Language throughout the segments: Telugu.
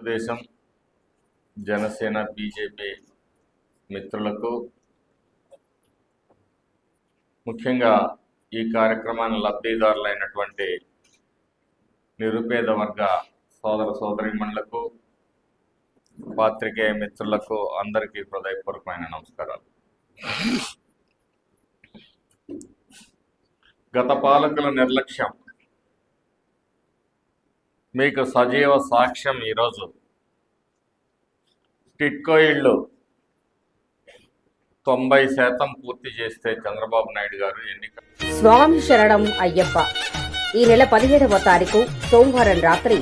తెలుగుదేశం జనసేన బీజేపీ మిత్రులకు ముఖ్యంగా ఈ కార్యక్రమాన్ని లబ్ధిదారులైనటువంటి నిరుపేద వర్గ సోదర సోదరిమణులకు పాత్రికేయ మిత్రులకు అందరికీ హృదయపూర్వకమైన నమస్కారాలు. గత పాలకుల నిర్లక్ష్యం మీకు సజీవ సాక్ష్యం ఈరోజు. టిట్కో ఇళ్ళు తొంభై శాతం పూర్తి చేస్తే చంద్రబాబు నాయుడు గారు ఎన్నిక. స్వామి శరణం అయ్యప్ప. ఈ నెల పదిహేడవ తారీఖు సోమవారం రాత్రి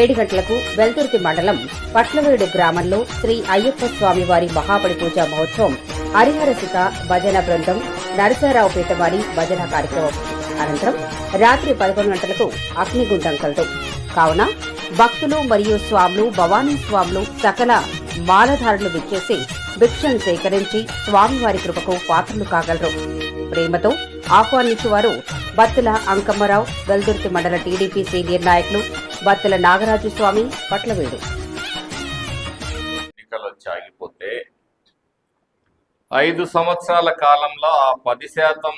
ఏడు గంటలకు వెల్తుర్తి మండలం పట్లవేడు గ్రామంలో శ్రీ అయ్యప్ప స్వామి వారి మహాబలి పూజ మహోత్సవం హరిహరసిత భజన బృందం నరసరావుపేట వారి భజన కార్యక్రమం. అనంతరం రాత్రి పదకొండు గంటలకు అగ్నిగుండం కలదు. కావున భక్తులు మరియు స్వాములు భవానీ స్వాములు సకల మాలధారులు విచ్చేసి భిక్షను సేకరించి స్వామివారి కృపకు పాత్రలు కాగలరు. ప్రేమతో ఆహ్వానించేవారు బత్తుల అంకమ్మరావు వెల్దుర్తి మండల టీడీపీ సీనియర్ నాయకులు బత్తుల నాగరాజు స్వామి పట్లవేడు ఐదు సంవత్సరాల కాలంలో ఆ పది శాతం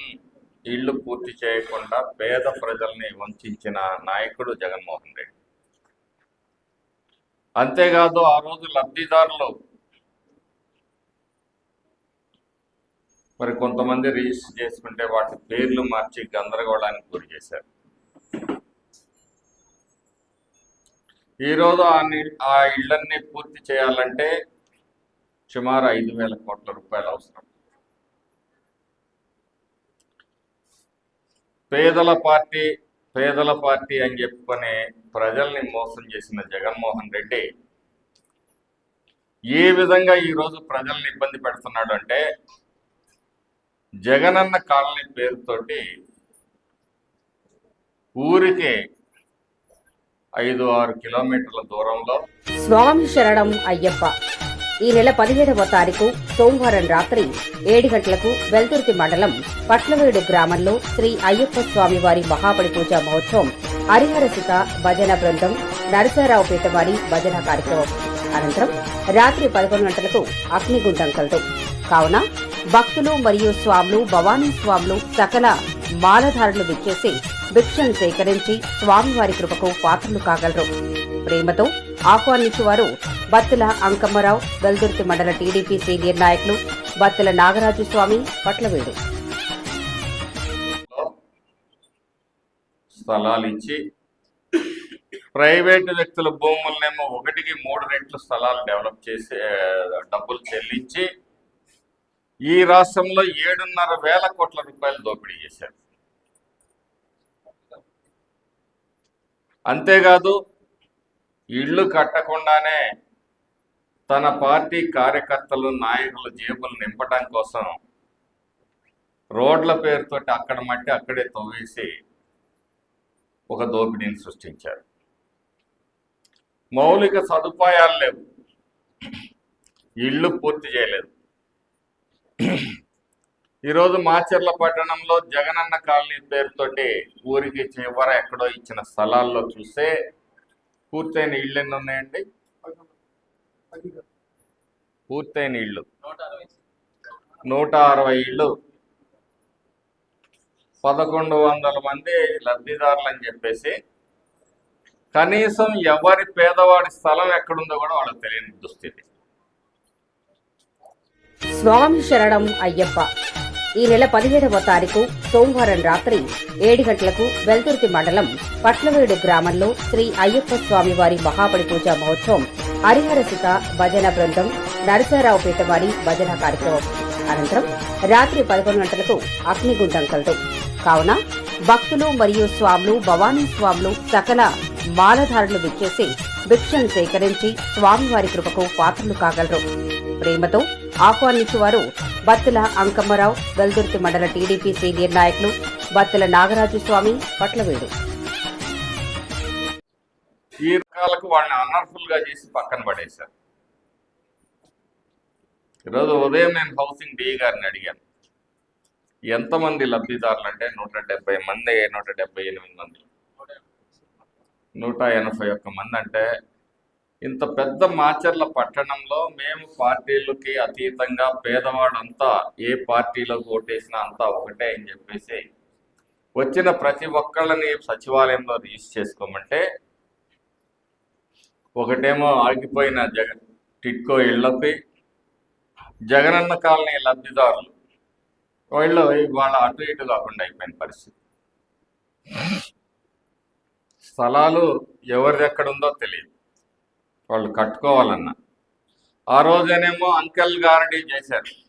ఇళ్ళు పూర్తి చేయకుండా పేద ప్రజల్ని వంచిన నాయకుడు జగన్మోహన్ రెడ్డి. అంతేకాదు ఆ రోజు లబ్ధిదారులు మరి కొంతమంది రిజిస్టర్ చేసుకుంటే వాటి పేర్లు మార్చి గందరగోళానికి గురి చేశారు. ఈరోజు ఆ ఆ ఇళ్ళన్నీ పూర్తి చేయాలంటే సుమారు ఐదు వేల కోట్ల రూపాయలు అవసరం. పేదల పార్టీ పేదల పార్టీ అని చెప్పుకొని ప్రజల్ని మోసం చేసిన జగన్మోహన్ రెడ్డి ఏ విధంగా ఈరోజు ప్రజల్ని ఇబ్బంది పెడుతున్నాడు అంటే జగనన్న కాలనీ పేరుతోటి ఊరికి ఐదు ఆరు కిలోమీటర్ల దూరంలో స్వామి శరణం అయ్యప్ప. ఈ నెల పదిహేడవ తారీఖు సోమవారం రాత్రి ఏడు గంటలకు వెల్తుర్తి మండలం పట్లవేడు గ్రామంలో శ్రీ అయ్యప్ప స్వామి వారి మహాబలి పూజ మహోత్సవం హరిహరసిత భజన బృందం నరసరావుపేట వారి భజన కార్యక్రమం. అనంతరం రాత్రి పదకొండు గంటలకు అగ్నిగుండం కలదు. కావున భక్తులు మరియు స్వాములు భవానీ స్వాములు సకల మాలధారులు విచ్చేసి భిక్షను సేకరించి స్వామివారి కృపకు పాత్రలు కాగలరు. ప్రేమతో ఆహ్వానించేవారు బత్తుల అంకమ్మరావు వెల్దుర్తి మండల టీడీపీ సీనియర్ నాయకులు బత్తుల నాగరాజు స్వామి పట్లవేడు. స్థలాలు ఇచ్చి ప్రైవేటు వ్యక్తుల భూములనేమో ఒకటికి మూడు రెట్లు స్థలాలు డెవలప్ చేసి డబ్బులు చెల్లించి ఈ రాష్ట్రంలో ఏడున్నర వేల కోట్ల రూపాయలు దోపిడీ చేశారు. అంతేకాదు ఇళ్ళు కట్టకుండానే తన పార్టీ కార్యకర్తలు నాయకులు జేబులు నింపడం కోసం రోడ్ల పేరుతోటి అక్కడ మట్టి అక్కడే తవ్వేసి ఒక దోపిడీని సృష్టించారు. మౌలిక సదుపాయాలు లేవు. ఇళ్ళు పూర్తి చేయలేదు. ఈరోజు మాచర్ల పట్టణంలో జగనన్న కాలనీ పేరుతోటి ఊరికి చివర ఎక్కడో ఇచ్చిన స్థలాల్లో చూస్తే పూర్తయిన ఇళ్ళు ఎన్ని ఉన్నాయండి పూర్తయిన ఇళ్ళు. నూట అరవై ఇళ్ళు. పదకొండు వందల మంది లబ్ధిదారులు అని చెప్పేసి కనీసం ఎవరి పేదవాడి స్థలం ఎక్కడుందో కూడా వాళ్ళకి తెలియని దుస్థితి. స్వామి శరణం అయ్యప్ప. ఈ నెల పదిహేడవ తారీఖు సోమవారం రాత్రి ఏడు గంటలకు వెల్దుర్తి మండలం పట్లవేడు గ్రామంలో శ్రీ అయ్యప్ప స్వామి వారి మహాబలి పూజా మహోత్సవం హరిహరసుత భజన బృందం నరసరావుపేట వారి భజన కార్యక్రమం. అనంతరం రాత్రి పదకొండు గంటలకు అగ్నిగుండం కలదు. కావున భక్తులు మరియు స్వాములు భవానీ స్వాములు సకల మాలధారులు విచ్చేసి భిక్షను సేకరించి స్వామివారి కృపకు పాత్రలు కాగలరు. ప్రేమతో ఆహ్వానించేవారు బత్తుల అంకమ్మరావు వెల్దుర్తి మండల టీడీపీ సీనియర్ నాయకులు బత్తుల నాగరాజు స్వామి పట్లవేడు. ఈ రకాలకు వాళ్ళని అనర్ఫుల్గా చేసి పక్కన పడేశారు. ఈరోజు ఉదయం నేను హౌసింగ్ డి గారిని అడిగాను. ఎంతమంది లబ్ధిదారులు అంటే నూట డెబ్బై మంది నూట డెబ్బై ఎనిమిది మంది. నూట ఎనభై ఒక్క మంది అంటే ఇంత పెద్ద మాచర్ల పట్టణంలో మేము పార్టీలకి అతీతంగా పేదవాడంతా ఏ పార్టీలోకి ఓటేసినా అంతా ఒకటే అని చెప్పేసి వచ్చిన ప్రతి ఒక్కళ్ళని సచివాలయంలో రిజిస్టర్ చేసుకోమంటే ఒకటేమో ఆగిపోయిన జగ టిట్కో ఇళ్ళపై జగనన్న కాలనీ లబ్ధిదారులు వాళ్ళు వాళ్ళ అటు ఇటు కాకుండా అయిపోయిన పరిస్థితి. స్థలాలు ఎవరిది ఉందో తెలియదు. వాళ్ళు కట్టుకోవాలన్నా. ఆ రోజేనేమో అంకెల్ గారడీ చేశారు.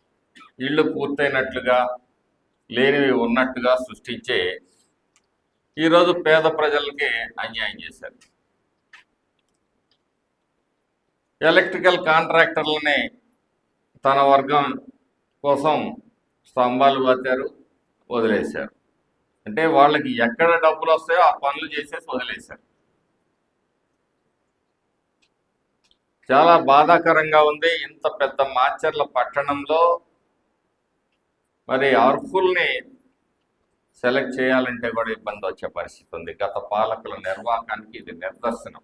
ఇళ్ళు పూర్తయినట్లుగా లేనివి ఉన్నట్టుగా సృష్టించి ఈరోజు పేద ప్రజలకి అన్యాయం చేశారు. ఎలక్ట్రికల్ కాంట్రాక్టర్లని తన వర్గం కోసం స్తంభాలు పాతారు వదిలేశారు. అంటే వాళ్ళకి ఎక్కడ డబ్బులు వస్తాయో ఆ పనులు చేసేసి వదిలేశారు. చాలా బాధాకరంగా ఉంది ఇంత పెద్ద మాచర్ల పట్టణంలో. మరి అర్హుల్ని సెలెక్ట్ చేయాలంటే కూడా ఇబ్బంది వచ్చే పరిస్థితి ఉంది. గత పాలకుల నిర్వాహానికి ఇది నిదర్శనం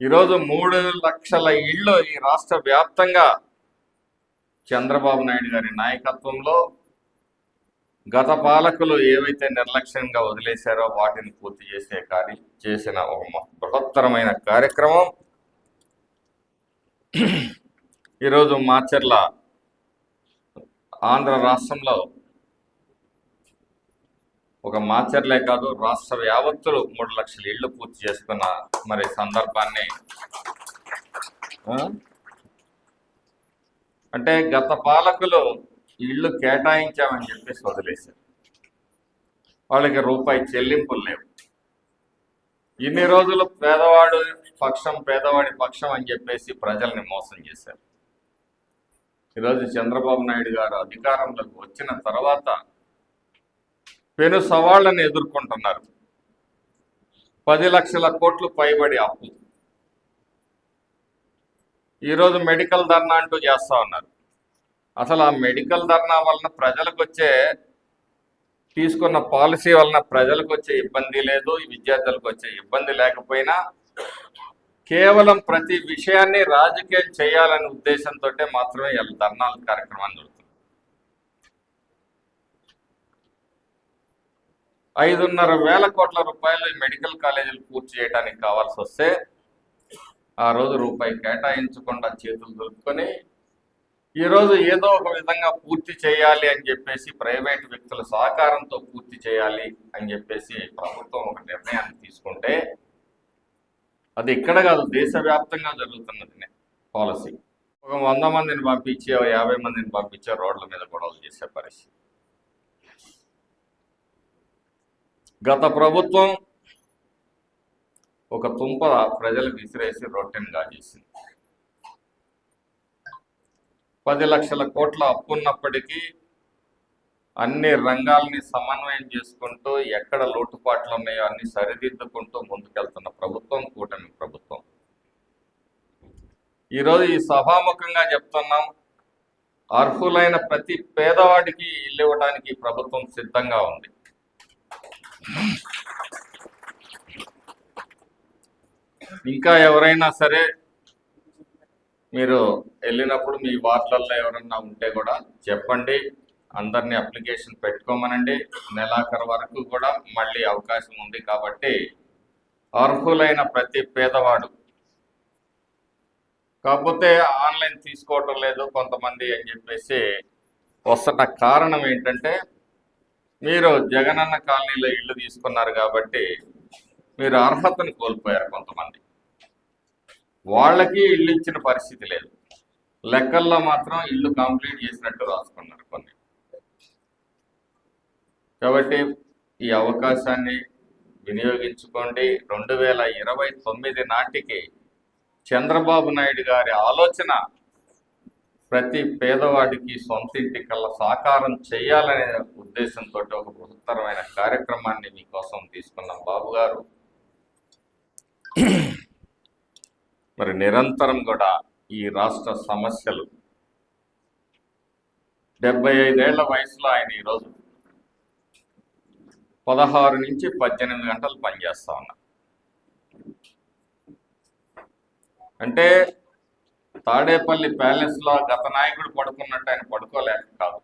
ఈరోజు మూడు లక్షల ఇళ్ళు ఈ రాష్ట్ర వ్యాప్తంగా చంద్రబాబు నాయుడు గారి నాయకత్వంలో గత పాలకులు ఏవైతే నిర్లక్ష్యంగా వదిలేశారో వాటిని పూర్తి చేసే కార్య చేసిన ఒక బృహత్తరమైన కార్యక్రమం. ఈరోజు మాచర్ల ఆంధ్ర రాష్ట్రంలో ఒక మాచర్లే కాదు రాష్ట్ర యావత్తులు మూడు లక్షల ఇళ్ళు పూర్తి చేసుకున్న మరి సందర్భాన్ని. అంటే గత పాలకులు ఇళ్ళు కేటాయించామని చెప్పేసి వదిలేశారు. వాళ్ళకి రూపాయి చెల్లింపులు లేవు. ఇన్ని రోజులు పేదవాడు పక్షం పేదవాడి పక్షం అని చెప్పేసి ప్రజల్ని మోసం చేశారు. ఈరోజు చంద్రబాబు నాయుడు గారు అధికారంలోకి వచ్చిన తర్వాత పెను సవాళ్ళను ఎదుర్కొంటున్నారు. పది లక్షల కోట్లు పైబడి అప్పు. ఈరోజు మెడికల్ ధర్నా అంటూ చేస్తా ఉన్నారు. అసలు ఆ మెడికల్ ధర్నా వలన ప్రజలకు వచ్చే తీసుకున్న పాలసీ వలన ప్రజలకు వచ్చే ఇబ్బంది లేదు విద్యార్థులకు వచ్చే ఇబ్బంది లేకపోయినా కేవలం ప్రతి విషయాన్ని రాజకీయం చేయాలనే ఉద్దేశంతో మాత్రమే వీళ్ళ ధర్నాల కార్యక్రమాన్ని ఐదున్నర వేల కోట్ల రూపాయలు మెడికల్ కాలేజీలు పూర్తి చేయడానికి కావాల్సి వస్తే ఆ రోజు రూపాయి కేటాయించకుండా చేతులు దొరుకుని ఈరోజు ఏదో ఒక విధంగా పూర్తి చేయాలి అని చెప్పేసి ప్రైవేట్ వ్యక్తుల సహకారంతో పూర్తి చేయాలి అని చెప్పేసి ప్రభుత్వం ఒక నిర్ణయాన్ని తీసుకుంటే అది ఇక్కడ కాదు దేశవ్యాప్తంగా జరుగుతున్నది పాలసీ. ఒక వంద మందిని పంపించి యాభై మందిని పంపించి రోడ్ల మీద గొడవలు చేసే పరిస్థితి. గత ప్రభుత్వం ఒక తుంప ప్రజలకు విసిరేసి రొట్టెనుగా చేసింది. పది లక్షల కోట్ల అప్పున్నప్పటికీ అన్ని రంగాల్ని సమన్వయం చేసుకుంటూ ఎక్కడ లోటుపాట్లు ఉన్నాయో అన్ని సరిదిద్దుకుంటూ ముందుకెళ్తున్న ప్రభుత్వం కూటమి ప్రభుత్వం. ఈరోజు ఈ సభాముఖంగా చెప్తున్నాం అర్హులైన ప్రతి పేదవాడికి ఇల్లు ఇవ్వడానికి ప్రభుత్వం సిద్ధంగా ఉంది. ఇంకా ఎవరైనా సరే మీరు వెళ్ళినప్పుడు మీ వార్డులలో ఎవరన్నా ఉంటే కూడా చెప్పండి. అందరినీ అప్లికేషన్ పెట్టుకోమనండి. నెలాఖరు వరకు కూడా మళ్ళీ అవకాశం ఉంది కాబట్టి అర్హులైన ప్రతి పేదవాడు. కాకపోతే ఆన్లైన్ తీసుకోవటం లేదు కొంతమంది అని చెప్పేసి వస్తున్న కారణం ఏంటంటే మీరు జగనన్న కాలనీలో ఇల్లు తీసుకున్నారు కాబట్టి మీరు అర్హతను కోల్పోయారు కొంతమంది. వాళ్ళకి ఇల్లు ఇచ్చిన పరిస్థితి లేదు. లెక్కల్లో మాత్రం ఇల్లు కంప్లీట్ చేసినట్టు రాసుకున్నారు కొన్ని. కాబట్టి ఈ అవకాశాన్ని వినియోగించుకోండి. రెండు వేల ఇరవై తొమ్మిది నాటికి చంద్రబాబు నాయుడు గారి ఆలోచన ప్రతి పేదవాడికి సొంత ఇంటి కల్లా సాకారం చేయాలనే ఉద్దేశంతో ఒక బృహత్తరమైన కార్యక్రమాన్ని మీకోసం తీసుకున్నాం. బాబు గారు మరి నిరంతరం కూడా ఈ రాష్ట్ర సమస్యలు డెబ్బై ఐదేళ్ళ వయసులో ఆయన ఈరోజు పదహారు నుంచి పద్దెనిమిది గంటలు పనిచేస్తా ఉన్నారు. అంటే తాడేపల్లి ప్యాలెస్లో గత నాయకుడు పడుకున్నట్టు ఆయన పడుకోలేక కాదు.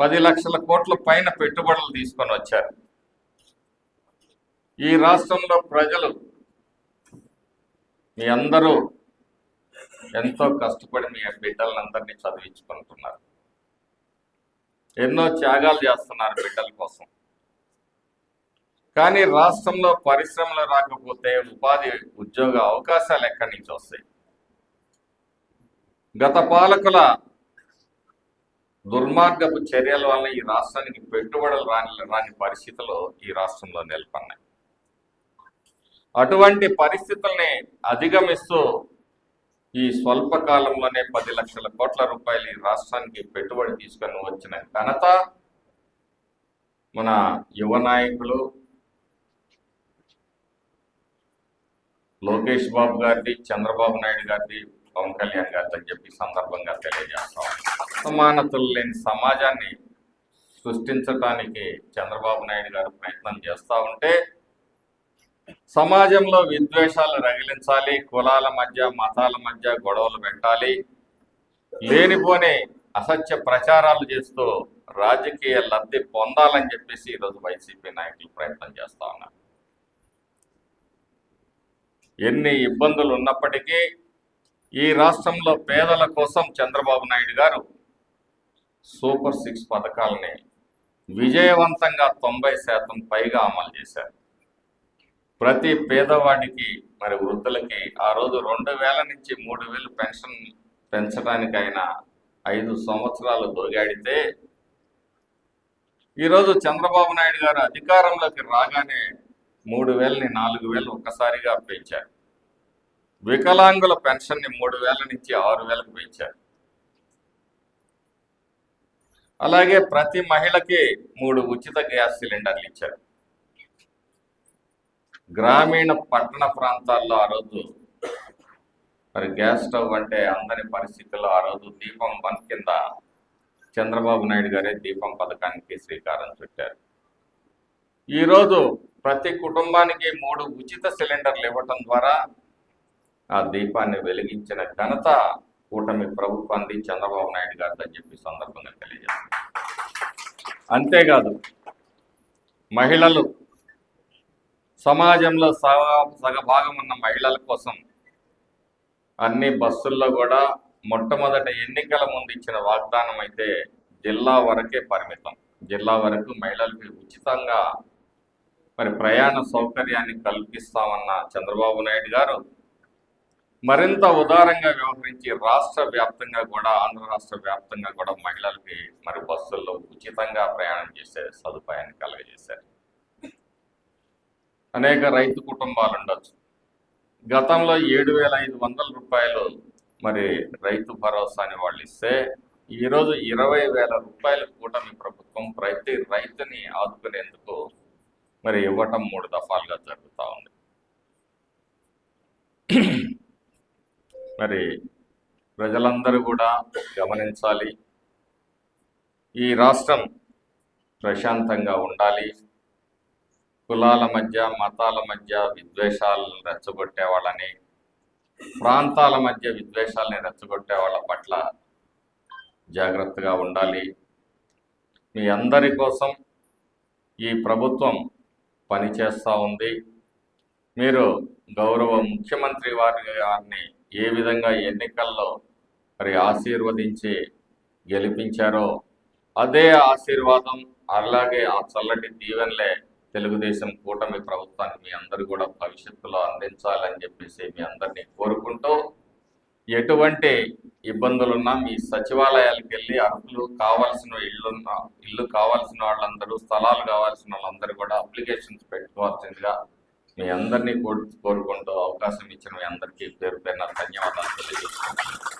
పది లక్షల కోట్ల పైన పెట్టుబడులు తీసుకొని వచ్చారు. ఈ రాష్ట్రంలో ప్రజలు మీ అందరూ ఎంతో కష్టపడి మీ బిడ్డలందరినీ చదివించుకుంటున్నారు. ఎన్నో త్యాగాలు చేస్తున్నారు బిడ్డల కోసం. కానీ రాష్ట్రంలో పరిశ్రమలు రాకపోతే ఉపాధి ఉద్యోగ అవకాశాలు ఎక్కడి నుంచి వస్తాయి? గత పాలకుల దుర్మార్గపు చర్యల వల్ల ఈ రాష్ట్రానికి పెట్టుబడులు రాని రాని పరిస్థితులు ఈ రాష్ట్రంలో నెలకొన్నాయి. అటువంటి పరిస్థితుల్ని అధిగమిస్తూ ఈ స్వల్పకాలంలోనే పది లక్షల కోట్ల రూపాయలు ఈ రాష్ట్రానికి పెట్టుబడి తీసుకొని వచ్చిన ఘనత మన యువ నాయకులు లోకేష్ బాబు గారిది చంద్రబాబు నాయుడు గారిది పవన్ కళ్యాణ్ గారిది అని చెప్పి సందర్భంగా తెలియజేస్తాం. సమానతలు లేని సమాజాన్ని సృష్టించడానికి చంద్రబాబు నాయుడు గారు ప్రయత్నం చేస్తూ ఉంటే సమాజంలో విద్వేషాలు రగిలించాలి కులాల మధ్య మతాల మధ్య గొడవలు పెట్టాలి లేనిపోని అసత్య ప్రచారాలు చేస్తూ రాజకీయ లబ్ధి పొందాలని చెప్పేసి ఈరోజు వైసీపీ నాయకులు ప్రయత్నం చేస్తా ఉన్నారు. ఎన్ని ఇబ్బందులు ఉన్నప్పటికీ ఈ రాష్ట్రంలో పేదల కోసం చంద్రబాబు నాయుడు గారు సూపర్ సిక్స్ పథకాలని విజయవంతంగా తొంభై శాతం పైగా అమలు చేశారు. ప్రతి పేదవాడికి మరి వృద్ధులకి ఆ రోజు రెండు వేల నుంచి మూడు వేలు పెన్షన్ పెంచడానికి ఆయన ఐదు సంవత్సరాలు దొగాడితే ఈరోజు చంద్రబాబు నాయుడు గారు అధికారంలోకి రాగానే మూడు వేలని నాలుగు వేలు ఒక్కసారిగా పెంచారు. వికలాంగుల పెన్షన్ని మూడు వేల నుంచి ఆరు వేలకు పెంచారు. అలాగే ప్రతి మహిళకి మూడు ఉచిత గ్యాస్ సిలిండర్లు ఇచ్చారు. గ్రామీణ పట్టణ ప్రాంతాల్లో ఆ రోజు మరి గ్యాస్ స్టవ్ అంటే అందరి పరిస్థితుల్లో ఆ రోజు దీపం వన్ కింద చంద్రబాబు నాయుడు గారే దీపం పథకానికి శ్రీకారం చుట్టారు. ఈరోజు ప్రతి కుటుంబానికి మూడు ఉచిత సిలిండర్లు ఇవ్వటం ద్వారా ఆ దీపాన్ని వెలిగించిన ఘనత కూటమి ప్రభుత్వాన్ని చంద్రబాబు నాయుడు గారితో చెప్పి సందర్భంగా తెలియజేస్తారు అంతేకాదు మహిళలు సమాజంలో సగ సగభాగం ఉన్న మహిళల కోసం అన్ని బస్సుల్లో కూడా మొట్టమొదట ఎన్నికల ముందు ఇచ్చిన వాగ్దానం అయితే జిల్లా వరకే పరిమితం. జిల్లా వరకు మహిళలకు ఉచితంగా మరి ప్రయాణ సౌకర్యాన్ని కల్పిస్తామన్న చంద్రబాబు నాయుడు గారు మరింత ఉదారంగా వ్యవహరించి రాష్ట్ర వ్యాప్తంగా కూడా ఆంధ్ర రాష్ట్ర వ్యాప్తంగా కూడా మహిళలకి మరి బస్సుల్లో ఉచితంగా ప్రయాణం చేసే సదుపాయాన్ని కలగజేశారు. అనేక రైతు కుటుంబాలు ఉండొచ్చు. గతంలో ఏడు వేల ఐదు వందల రూపాయలు మరి రైతు భరోసాని వాళ్ళు ఇస్తే ఈరోజు ఇరవై వేల రూపాయల కూటమి ప్రభుత్వం ప్రతి రైతుని ఆదుకునేందుకు మరి ఇవ్వటం మూడు దఫాలుగా జరుగుతూ ఉంది. మరి ప్రజలందరూ కూడా గమనించాలి. ఈ రాష్ట్రం ప్రశాంతంగా ఉండాలి. కులాల మధ్య మతాల మధ్య విద్వేషాలను రెచ్చగొట్టే వాళ్ళని ప్రాంతాల మధ్య విద్వేషాలని రెచ్చగొట్టే వాళ్ళ పట్ల జాగ్రత్తగా ఉండాలి. మీ అందరి కోసం ఈ ప్రభుత్వం పనిచేస్తూ ఉంది. మీరు గౌరవ ముఖ్యమంత్రి వారి గారిని ఏ విధంగా ఎన్నికల్లో మరి ఆశీర్వదించి గెలిపించారో అదే ఆశీర్వాదం అలాగే ఆ చల్లటి దీవెనలే తెలుగుదేశం కూటమి ప్రభుత్వాన్ని మీ అందరూ కూడా భవిష్యత్తులో అందించాలని చెప్పేసి మీ అందరినీ కోరుకుంటూ ఎటువంటి ఇబ్బందులున్నా మీ సచివాలయాలకు వెళ్ళి అర్హులు కావాల్సిన ఇళ్ళున్న ఇల్లు కావాల్సిన వాళ్ళందరూ స్థలాలు కావాల్సిన వాళ్ళందరూ కూడా అప్లికేషన్స్ పెట్టుకోవాల్సిందిగా మీ అందరినీ కోరుకుంటూ అవకాశం ఇచ్చిన మీ అందరికీ పేరు పేరున ధన్యవాదాలు తెలియజేస్తున్నాను.